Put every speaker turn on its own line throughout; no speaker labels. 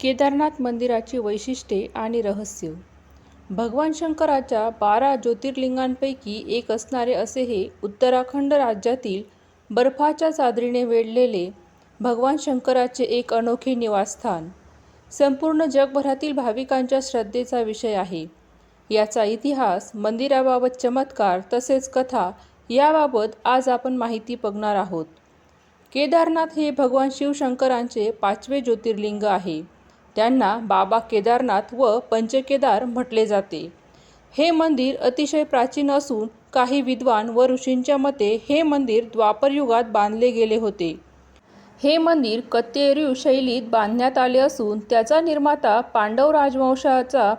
केदारनाथ मंदिराची वैशिष्ट्ये आणि रहस्य. भगवान शंकराच्या बारा ज्योतिर्लिंगांपैकी एक असणारे असे हे उत्तराखंड राज्यातील बर्फाच्या चादरीने वेढलेले भगवान शंकराचे एक अनोखे निवासस्थान. संपूर्ण जगभरातील भाविकांच्या श्रद्धेचा विषय आहे. याचा इतिहास मंदिराबाबत चमत्कार तसेच कथा याबाबत आज आपण माहिती बघणार आहोत. केदारनाथ हे भगवान शिवशंकरांचे पाचवे ज्योतिर्लिंग आहे. त्यांना बाबा केदारनाथ व पंचकेदार म्हटले जाते. हे मंदिर अतिशय प्राचीन असून काही विद्वान व ऋषींच्या मते हे मंदिर द्वापरयुगात बांधले गेले होते. हे मंदिर कत्तेरीव शैलीत बांधण्यात आले असून त्याचा निर्माता पांडव राजवंशाचा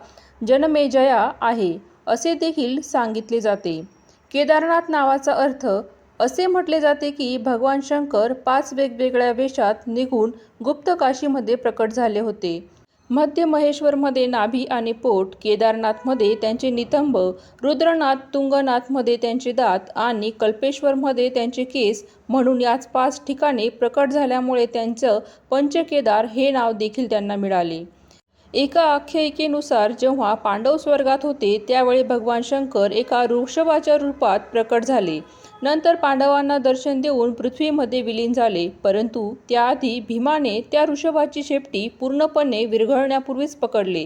जनमेजया आहे असे देखील सांगितले जाते. केदारनाथ नावाचा अर्थ असे म्हटले जाते की भगवान शंकर पाच वेगवेगळ्या वेशात निघून गुप्त काशीमध्ये प्रकट झाले होते. मध्य महेश्वरमध्ये नाभी आणि पोट केदारनाथमध्ये त्यांचे नितंब रुद्रनाथ तुंगनाथमध्ये त्यांचे दात आणि कल्पेश्वरमध्ये त्यांचे केस म्हणून याच पाच ठिकाणी प्रकट झाल्यामुळे त्यांचं पंचकेदार हे नाव देखील त्यांना मिळाले. एका आख्यायिकेनुसार जेव्हा पांडव स्वर्गात होते त्यावेळी भगवान शंकर एका वृषभाच्या रूपात प्रकट झाले. नंतर पांडवांना दर्शन देऊन पृथ्वीमध्ये विलीन झाले. परंतु त्याआधी भीमाने त्या ऋषभाची शेपटी पूर्णपणे विरघळण्यापूर्वीच पकडले.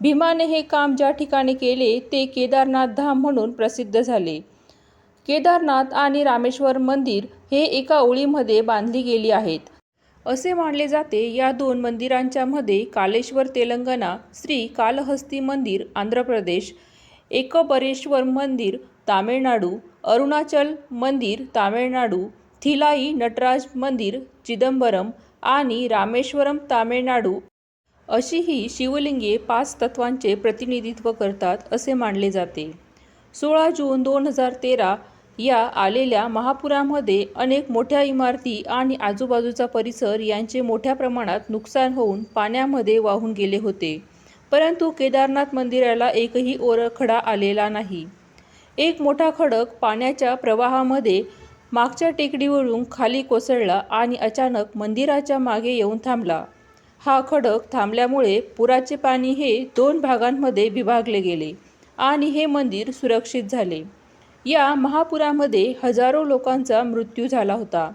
भीमाने हे काम ज्या ठिकाणी केले ते केदारनाथ धाम म्हणून प्रसिद्ध झाले. केदारनाथ आणि रामेश्वर मंदिर हे एका ओळीमध्ये बांधली गेली आहेत. असे मानले जाते या दोन मंदिरांच्या मध्ये कालेश्वर तेलंगणा श्री कालहस्ती मंदिर आंध्र प्रदेश एकबरेश्वर मंदिर तामिळनाडू अरुणाचल मंदिर तामिळनाडू थिलाई नटराज मंदिर चिदंबरम आणि रामेश्वरम तामिळनाडू अशी ही शिवलिंगे पाच तत्वांचे प्रतिनिधित्व करतात असे मानले जाते. सोळा जून दोन हजार तेरा या आलेल्या महापुरामध्ये अनेक मोठ्या इमारती आणि आजूबाजूचा परिसर यांचे मोठ्या प्रमाणात नुकसान होऊन पाण्यामध्ये वाहून गेले होते. परंतु केदारनाथ मंदिराला एकही ओरखडा आलेला नाही. एक मोठा खडक पाण्याच्या प्रवाहामध्ये मागच्या टेकडीवरून खाली कोसळला आणि अचानक मंदिराच्या मागे येऊन थांबला. हा खडक थांबल्यामुळे पुराचे पाणी हे दोन भागांमध्ये विभागले गेले आणि हे मंदिर सुरक्षित झाले. या महापुरामध्ये हजारो लोकांचा मृत्यू झाला होता.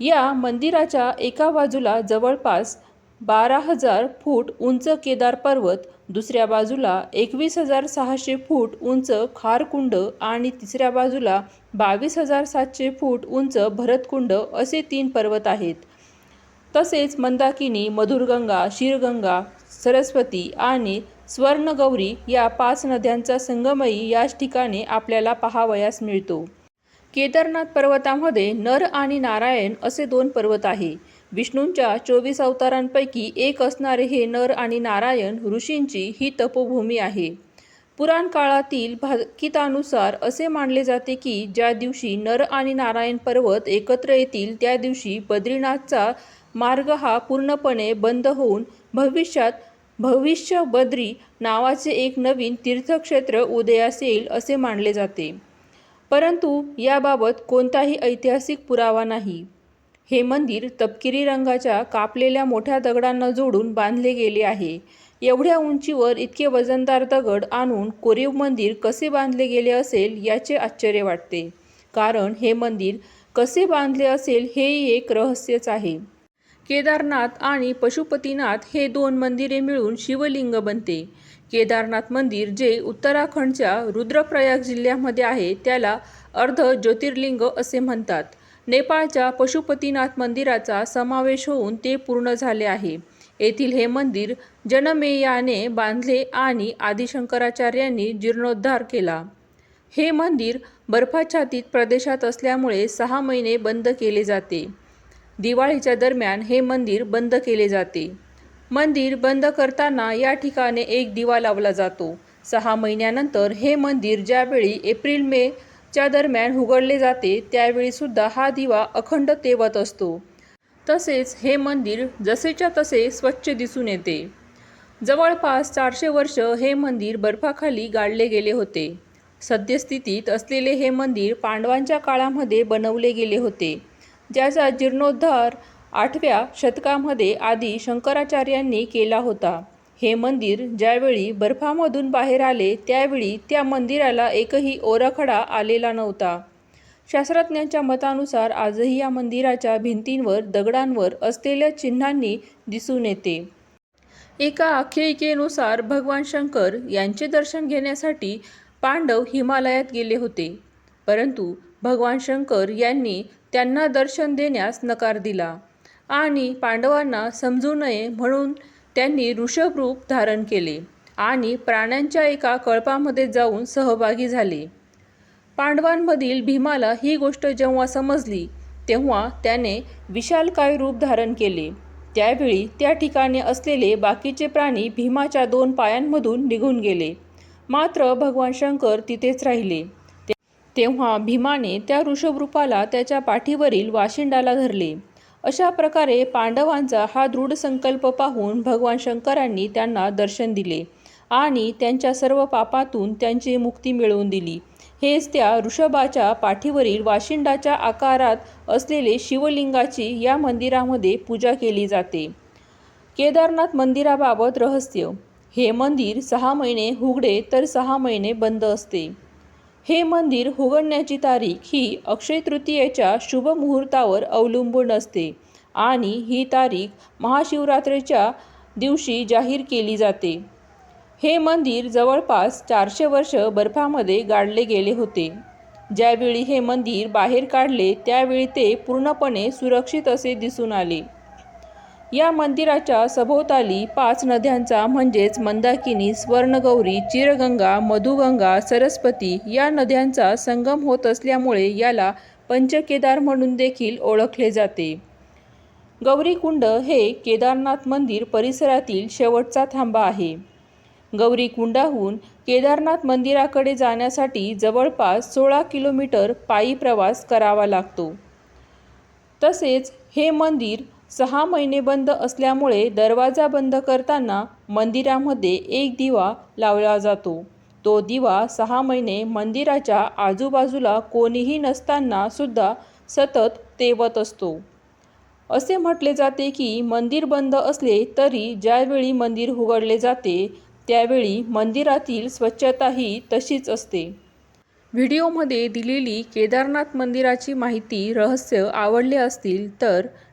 या मंदिराच्या एका बाजूला जवळपास बारा हजार फूट उंच केदार पर्वत दुसऱ्या बाजूला एकवीस हजार सहाशे फूट उंच खारकुंड आणि तिसऱ्या बाजूला बावीस हजार सातशे फूट उंच भरतकुंड असे तीन पर्वत आहेत. तसेच मंदाकिनी मधुरगंगा शिरगंगा सरस्वती आणि स्वर्णगौरी या पाच नद्यांचा संगमही याच ठिकाणी आपल्याला पाहावयास मिळतो. केदारनाथ पर्वतामध्ये नर आणि नारायण असे दोन पर्वत आहे. विष्णूंच्या चोवीस अवतारांपैकी एक असणारे हे नर आणि नारायण ऋषींची ही तपोभूमी आहे. पुराण काळातील भाकितानुसार असे मानले जाते की ज्या दिवशी नर आणि नारायण पर्वत एकत्र येतील त्या दिवशी बद्रीनाथचा मार्ग हा पूर्णपणे बंद होऊन भविष्यात भविष्य बद्री नावाचे एक नवीन तीर्थक्षेत्र उदयास येईल असे मानले जाते. परंतु याबाबत कोणताही ऐतिहासिक पुरावा नाही. हे मंदिर तपकिरी रंगाच्या कापलेल्या मोठ्या दगडांना जोडून बांधले गेले आहे. एवढ्या उंचीवर इतके वजनदार दगड आणून कोरीव मंदिर कसे बांधले गेले असेल याचे आश्चर्य वाटते. कारण हे मंदिर कसे बांधले असेल हेही एक रहस्यच आहे. केदारनाथ आणि पशुपतीनाथ हे दोन मंदिरे मिळून शिवलिंग बनते. केदारनाथ मंदिर जे उत्तराखंडच्या रुद्रप्रयाग जिल्ह्यामध्ये आहे त्याला अर्ध ज्योतिर्लिंग असे म्हणतात. नेपाळच्या पशुपतीनाथ मंदिराचा समावेश होऊन ते पूर्ण झाले आहे. येथील हे मंदिर जनमेयाने बांधले आणि आदिशंकराचार्यांनी जीर्णोद्धार केला. हे मंदिर बर्फाच्छादित प्रदेशात असल्यामुळे सहा महिने बंद केले जाते. दिवाळीच्या दरम्यान हे मंदिर बंद केले जाते. मंदिर बंद करताना या ठिकाणी एक दिवा लावला जातो. सहा महिन्यानंतर हे मंदिर ज्यावेळी एप्रिल मे च्या दरम्यान उघडले जाते त्यावेळीसुद्धा हा दिवा अखंड तेवत असतो. तसेच हे मंदिर जसेच्या तसे स्वच्छ दिसून येते. जवळपास चारशे वर्ष हे मंदिर बर्फाखाली गाडले गेले होते. सद्यस्थितीत असलेले हे मंदिर पांडवांच्या काळामध्ये बनवले गेले होते ज्याचा जीर्णोद्धार आठव्या शतकामध्ये आदी शंकराचार्यांनी केला होता. हे मंदिर ज्यावेळी बर्फामधून बाहेर आले त्यावेळी त्या मंदिराला एकही ओरखडा आलेला नव्हता. शास्त्रज्ञांच्या मतानुसार आजही या मंदिराच्या भिंतींवर दगडांवर असलेल्या चिन्हांनी दिसून येते. एका आख्यायिकेनुसार भगवान शंकर यांचे दर्शन घेण्यासाठी पांडव हिमालयात गेले होते. परंतु भगवान शंकर यांनी त्यांना दर्शन देण्यास नकार दिला आणि पांडवांना समजू नये म्हणून त्यांनी ऋषभ रूप धारण केले आणि प्राण्यांच्या एका कळपामध्ये जाऊन सहभागी झाले. पांडवांमधील भीमाला ही गोष्ट जेव्हा समजली तेव्हा त्याने विशालकाय रूप धारण केले? त्यावेळी त्या ठिकाणी असलेले बाकीचे प्राणी भीमाच्या दोन पायांमधून निघून गेले. मात्र भगवान शंकर तिथेच राहिले. ते- तेव्हा भीमाने त्या ऋषभरूपाला त्याच्या पाठीवरील वाशिंडाला धरले. अशा प्रकारे पांडवांचा हा दृढ संकल्प पाहून भगवान शंकरांनी त्यांना दर्शन दिले आणि त्यांच्या सर्व पापातून त्यांची मुक्ती मिळवून दिली. हेच त्या ऋषभाच्या पाठीवरील वाशिंडाच्या आकारात असलेले शिवलिंगाची या मंदिरामध्ये पूजा केली जाते. केदारनाथ मंदिराबाबत रहस्य. हे मंदिर सहा महिने उघडे तर सहा महिने बंद असते. हे मंदिर उघडण्याची तारीख ही अक्षय तृतीयेच्या शुभ मुहूर्तावर अवलंबून असते आणि ही तारीख महाशिवरात्रीच्या दिवशी जाहीर केली जाते. हे मंदिर जवळपास चारशे वर्ष बर्फामध्ये गाडले गेले होते. ज्यावेळी हे मंदिर बाहेर काढले त्यावेळी ते पूर्णपणे सुरक्षित असे दिसून आले. या मंदिराच्या सभोवताली पाच नद्यांचा म्हणजेच मंदाकिनी स्वर्णगौरी चिरगंगा मधुगंगा सरस्वती या नद्यांचा संगम होत असल्यामुळे याला पंचकेदार म्हणून देखील ओळखले जाते. गौरीकुंड हे केदारनाथ मंदिर परिसरातील शेवटचा थांबा आहे. गौरीकुंडाहून केदारनाथ मंदिराकडे जाण्यासाठी जवळपास सोळा किलोमीटर पायी प्रवास करावा लागतो. तसेच हे मंदिर सहा महिने बंद असल्यामुळे दरवाजा बंद करताना मंदिरामध्ये एक दिवा लावला जातो. तो दिवा सहा महिने मंदिराच्या आजूबाजूला कोणीही नसताना सुद्धा सतत तेवत असतो. असे म्हटले जाते की मंदिर बंद असले तरी ज्यावेळी मंदिर उघडले जाते त्यावेळी मंदिरातील स्वच्छताही तशीच असते. व्हिडिओमध्ये दिलेली केदारनाथ मंदिराची माहिती रहस्य आवडले असतील तर